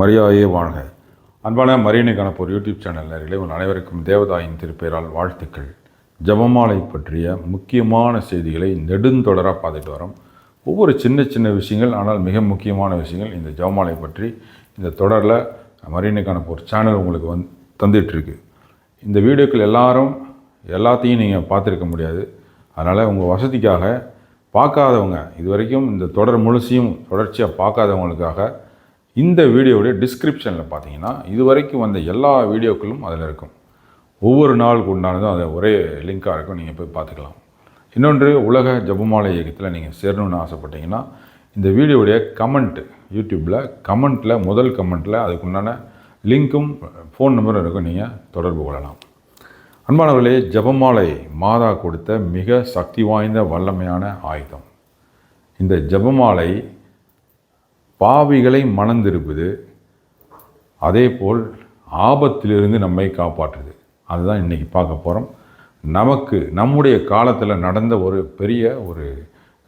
மரியாதையே வாழ்க. அன்பான மரியனை ஒரு யூடியூப் சேனல் நேயர்களே உங்கள் அனைவருக்கும் தேவதாயின் திருப்பெயரால் வாழ்த்துக்கள். ஜபமாலை பற்றிய முக்கியமான செய்திகளை நெடுந்தொடராக பார்த்துட்டு வரோம். ஒவ்வொரு சின்ன சின்ன விஷயங்கள் ஆனால் மிக முக்கியமான விஷயங்கள் இந்த ஜபமாலை பற்றி இந்த தொடரில் மரியனை ஒரு சேனல் உங்களுக்கு வந் தந்துட்டுருக்கு இந்த வீடியோக்கள் எல்லாரும் எல்லாத்தையும் நீங்கள் பார்த்துருக்க முடியாது. அதனால் உங்கள் வசதிக்காக பார்க்காதவங்க இது வரைக்கும் இந்த தொடர் முழுசையும் தொடர்ச்சியாக பார்க்காதவங்களுக்காக இந்த வீடியோவுடைய டிஸ்கிரிப்ஷனில் பார்த்தீங்கன்னா இது வரைக்கும் வந்த எல்லா வீடியோக்களும் அதில் இருக்கும். ஒவ்வொரு நாளுக்கு உண்டானதும் அது ஒரே லிங்காக இருக்கும் நீங்கள் போய் பார்த்துக்கலாம். இன்னொன்று உலக ஜபமாலை இயக்கத்தில் நீங்கள் சேரணும்னு ஆசைப்பட்டீங்கன்னா இந்த வீடியோவுடைய கமெண்ட்டு யூடியூப்பில் கமெண்ட்டில் முதல் கமெண்ட்டில் அதுக்குண்டான லிங்க்கும் ஃபோன் நம்பரும் இருக்கும் நீங்கள் தொடர்பு கொள்ளலாம். அன்பானவர்களே ஜபமாலை மாதா கொடுத்த மிக சக்தி வாய்ந்த வல்லமையான ஆயுதம். இந்த ஜபமாலை பாவிகளை மணந்திருப்பது அதேபோல் ஆபத்திலிருந்து நம்மை காப்பாற்றுது. அதுதான் இன்றைக்கி பார்க்க போகிறோம் நமக்கு நம்முடைய காலத்தில் நடந்த ஒரு பெரிய ஒரு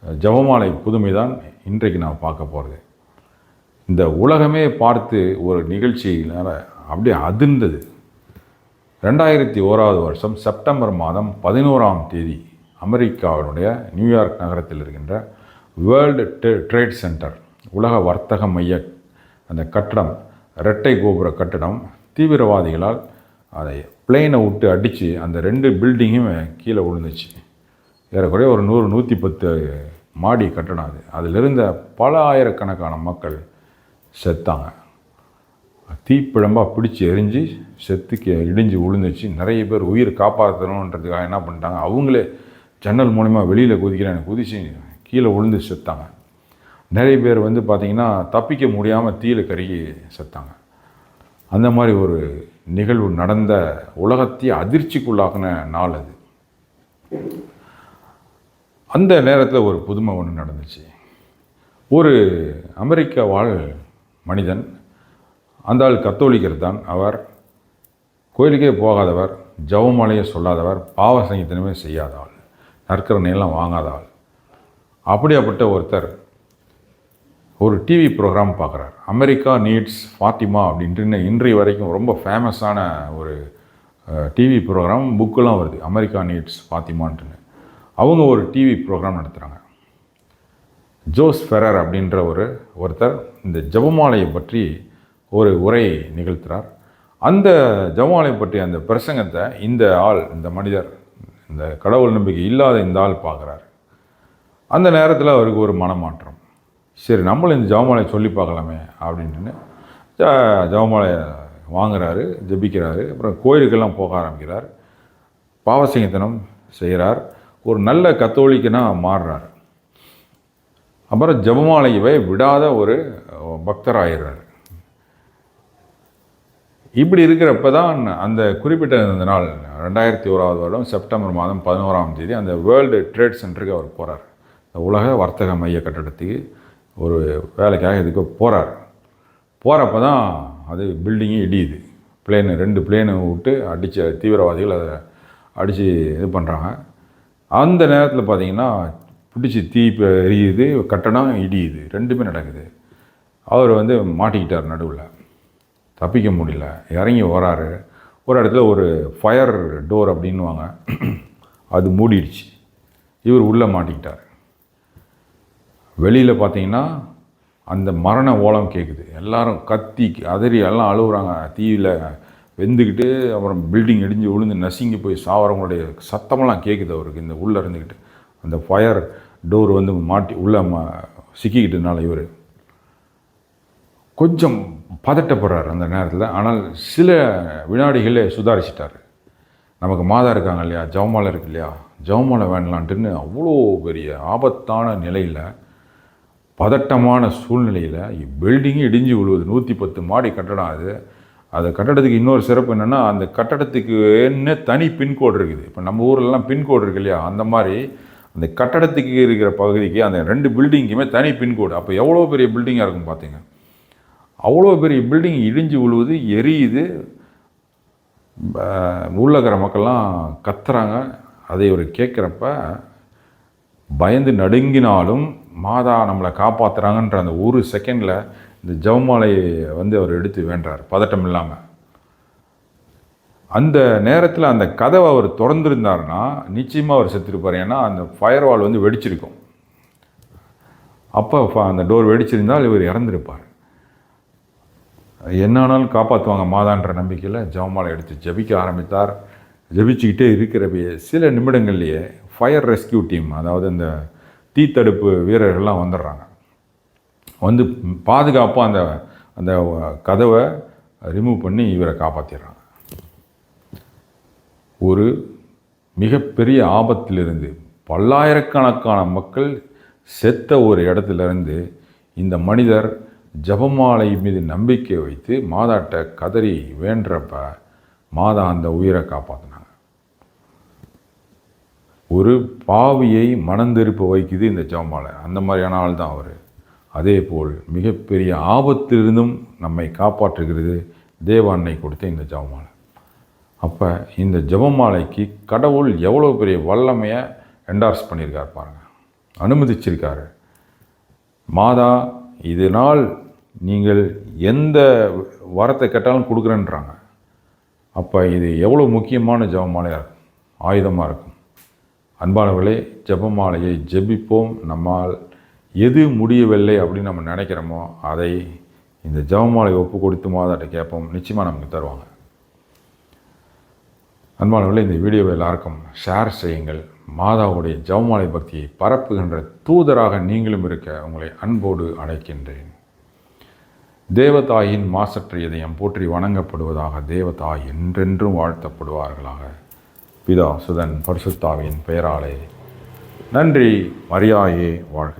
ஜபமாலை புதுமை தான் இன்றைக்கு நான் பார்க்க போகிறது இந்த உலகமே பார்த்து ஒரு நிகழ்ச்சியினால் அப்படியே அதிர்ந்தது. ரெண்டாயிரத்தி ஓராவது வருஷம் செப்டம்பர் மாதம் பதினோராம் தேதி அமெரிக்காவினுடைய நியூயார்க் நகரத்தில் இருக்கின்ற வேர்ல்டு ட்ரேட் சென்டர் உலக வர்த்தக மைய அந்த கட்டடம் இரட்டை கோபுர கட்டடம் தீவிரவாதிகளால் அதை பிளெயினை விட்டு அடித்து அந்த ரெண்டு பில்டிங்கும் கீழே விழுந்துச்சு. ஏறக்குறைய ஒரு நூறு நூற்றி பத்து மாடி கட்டடம் அது. அதில் இருந்த பல ஆயிரக்கணக்கான மக்கள் செத்தாங்க. தீப்பிழம்பாக பிடிச்சி எரிஞ்சு செத்துக்கு இடிஞ்சு விழுந்துச்சு. நிறைய பேர் உயிர் காப்பாற்றணுன்றதுக்காக என்ன பண்ணிட்டாங்க? அவங்களே ஜன்னல் மூலிமா வெளியில் குதிக்கிறேன் குதிச்சு கீழே விழுந்து செத்தாங்க. நிறைய பேர் வந்து பார்த்திங்கன்னா தப்பிக்க முடியாமல் தீயில கருகி செத்தாங்க. அந்த மாதிரி ஒரு நிகழ்வு நடந்த உலகத்தையே அதிர்ச்சிக்குள்ளாக்குன நாள் அது. அந்த நேரத்தில் ஒரு புதுமை ஒன்று நடந்துச்சு. ஒரு அமெரிக்க வாழ் மனிதன் அந்த ஆள் கத்தோலிக்கர் தான். அவர் கோயிலுக்கே போகாதவர் ஜவமாலையை சொல்லாதவர் பாவ சங்கீதனமே செய்யாத ஆள் நற்கரணையெல்லாம் வாங்காத ஆள். அப்படியாப்பட்ட ஒருத்தர் ஒரு டிவி ப்ரோக்ராம் பார்க்குறார். அமெரிக்கா நீட்ஸ் ஃபாத்திமா அப்படின்ட்டு இன்றைய வரைக்கும் ரொம்ப ஃபேமஸான ஒரு டிவி ப்ரோக்ராம் புக்கெலாம் வருது. அமெரிக்கா நீட்ஸ் ஃபாத்திமான்ட்டுன்னு அவங்க ஒரு டிவி ப்ரோக்ராம் நடத்துகிறாங்க ஜோஸ் ஃபெரர் அப்படின்ற ஒரு ஒருத்தர் இந்த ஜபமாலையை பற்றி ஒரு உரை நிகழ்த்துகிறார் அந்த ஜபமாலை பற்றி அந்த பிரசங்கத்தை இந்த ஆள் இந்த மனிதர் இந்த கடவுள் நம்பிக்கை இல்லாத இந்த ஆள் பார்க்குறாரு. அந்த நேரத்தில் அவருக்கு ஒரு மனமாற்றம். சரி நம்மளும் இந்த ஜவமாலையை சொல்லி பார்க்கலாமே அப்படின்னு. ஜவமாலையை வாங்குகிறாரு வாங்குறாரு ஜபிக்கிறாரு அப்புறம் கோயிலுக்கெல்லாம் போக ஆரம்பிக்கிறார். பாவசிங்கத்தனம் செய்கிறார். ஒரு நல்ல கத்தோலிக்கனாக மாறுறார். அப்புறம் ஜபமாலையவை விடாத ஒரு பக்தராகிறார் இப்படி இருக்கிறப்ப தான் அந்த குறிப்பிட்ட இந்த நாள் ரெண்டாயிரத்தி ஓராவது வருடம் செப்டம்பர் மாதம் பதினோராம் தேதி அந்த வேர்ல்டு ட்ரேட் சென்டருக்கு அவர் போகிறார் உலக வர்த்தக மைய கட்டடத்துக்கு ஒரு வேலைக்காக இதுக்கு போகிறார் போகிறப்ப தான் அது பில்டிங்கே இடியுது. பிளேனு ரெண்டு பிளேனு விட்டு அடித்த தீவிரவாதிகள் அதை அடித்து இது பண்ணுறாங்க அந்த நேரத்தில் பார்த்தீங்கன்னா பிடிச்சி தீ எரியுது கட்டடம் இடியுது ரெண்டுமே நடக்குது. அவர் வந்து மாட்டிக்கிட்டார் நடுவில். தப்பிக்க முடியல. இறங்கி வராரு. ஒரு இடத்துல ஒரு ஃபயர் டோர் அப்படின்வாங்க அது மூடிடுச்சு. இவர் உள்ளே மாட்டிக்கிட்டார். வெளியில் பார்த்தீங்கன்னா அந்த மரண ஓலம் கேட்குது எல்லாரும் கத்தி அதறி எல்லாம் அழுகுறாங்க தீயில் வெந்துக்கிட்டு அப்புறம் பில்டிங் இடிஞ்சு விழுந்து நசுங்கி போய் சாவரவங்களுடைய சத்தமெல்லாம் கேட்குது அவருக்கு இந்த உள்ளே இருந்துக்கிட்டு அந்த ஃபயர் டோர் வந்து மாட்டி உள்ளே மா சிக்கிக்கிட்டதுனால இவர். கொஞ்சம் பதட்டப்படுறார் அந்த நேரத்தில். ஆனால் சில வினாடிகளே சுதாரிச்சிட்டார். நமக்கு மாதா இருக்காங்க இல்லையா? ஜவமாலை இருக்கு இல்லையா? ஜவமாலை வேண்டலான்ட்டுன்னு அவ்வளோ பெரிய ஆபத்தான நிலையில் பதட்டமான சூழ்நிலையில் பில்டிங்கு இடிஞ்சு விழுவுது. நூற்றி பத்து மாடி கட்டடம் அது. அந்த கட்டடத்துக்கு இன்னொரு சிறப்பு என்னென்னா அந்த கட்டடத்துக்கு என்ன தனி பின்கோடு இருக்குது. இப்போ நம்ம ஊர்லலாம் பின்கோடு இருக்கு இல்லையா? அந்த மாதிரி அந்த கட்டடத்துக்கு இருக்கிற பகுதிக்கு அந்த ரெண்டு பில்டிங்க்குமே தனி பின்கோடு அப்போ எவ்வளோ பெரிய பில்டிங்காக இருக்கும் பார்த்தீங்க அவ்வளோ பெரிய பில்டிங் இடிஞ்சு விழுவுது எரியுது. உள்ள இருக்கிற மக்கள்லாம் கத்துறாங்க. அதை ஒரு கேட்குறப்ப பயந்து நடுங்கினாலும் மாதா நம்மளை காப்பாற்றுறாங்கன்ற அந்த ஒரு செகண்டில் இந்த ஜெபமாலையை வந்து அவர் எடுத்து வேண்டார் பதட்டம் இல்லாமல் அந்த நேரத்தில் அந்த கதவை அவர் திறந்துருந்தார்னா நிச்சயமாக அவர் செத்துருப்பார். ஏன்னா அந்த ஃபயர் வால் வந்து வெடிச்சிருக்கும். அப்போ ஃப- அந்த டோர் வெடிச்சிருந்தால் இவர் இறந்திருப்பார். என்ன ஆனாலும் காப்பாற்றுவாங்க மாதான்ற நம்பிக்கையில் ஜெபமாலை எடுத்து ஜெபிக்க ஆரம்பித்தார். ஜெபிச்சுக்கிட்டே இருக்கிறப்பயே சில நிமிடங்கள்லேயே ஃபயர் ரெஸ்கியூ டீம் அதாவது அந்த தீத்தடுப்பு வீரர்கள்லாம் வந்துடுறாங்க. வந்து பாதுகாப்பாக அந்த அந்த கதவை ரிமூவ் பண்ணி இவரை காப்பாற்றிடுறாங்க ஒரு மிகப்பெரிய ஆபத்திலிருந்து பல்லாயிரக்கணக்கான மக்கள் செத்த ஒரு இடத்துலேருந்து இந்த மனிதர் ஜபமாலை மீது நம்பிக்கை வைத்து மாதாட்ட கதறி வேண்டுறப்ப மாதா அந்த உயிரை காப்பாற்றினாங்க ஒரு பாவியை மனந்திருப்ப வைக்குது இந்த ஜபமாலை அந்த மாதிரியான ஆள் தான் அவர். அதே போல் மிகப்பெரிய ஆபத்திலிருந்தும் நம்மை காப்பாற்றுகிறது தேவ அன்னை கொடுத்த இந்த ஜபமாலை அப்போ இந்த ஜபமாலைக்கு கடவுள் எவ்வளோ பெரிய வல்லமையை என்டார்ஸ் பண்ணியிருக்கார் பாருங்க. அனுமதிச்சிருக்காரு. மாதா இதனால் நீங்கள் எந்த வரத்தை கேட்டாலும் கொடுக்குறேன்றாங்க. அப்போ இது எவ்வளோ முக்கியமான ஜபமாலையாக இருக்கும்? ஆயுதமாக இருக்கும். அன்பானவர்களே ஜெபமாலையை ஜெபிப்போம். நம்மால் எது முடியவில்லை அப்படின்னு நம்ம நினைக்கிறோமோ அதை இந்த ஜபமாலை ஒப்பு கொடுத்து மாதாட்ட கேட்போம். நிச்சயமாக நமக்கு தருவாங்க. அன்பானவர்களே இந்த வீடியோவை எல்லாருக்கும் ஷேர் செய்யுங்கள். மாதாவுடைய ஜெபமாலை பக்தியை பரப்புகின்ற தூதராக நீங்களும் இருக்க உங்களை அன்போடு அழைக்கின்றேன். தேவதாயின் மாசற்ற இதயம் போற்றி வணங்கப்படுவதாக தேவதாய் என்றென்றும் வாழ்த்தப்படுவார்களாக. பிதா சுதன் பரிசுத்தாவின் பெயராலே. நன்றி மரியாயே வாழ்க.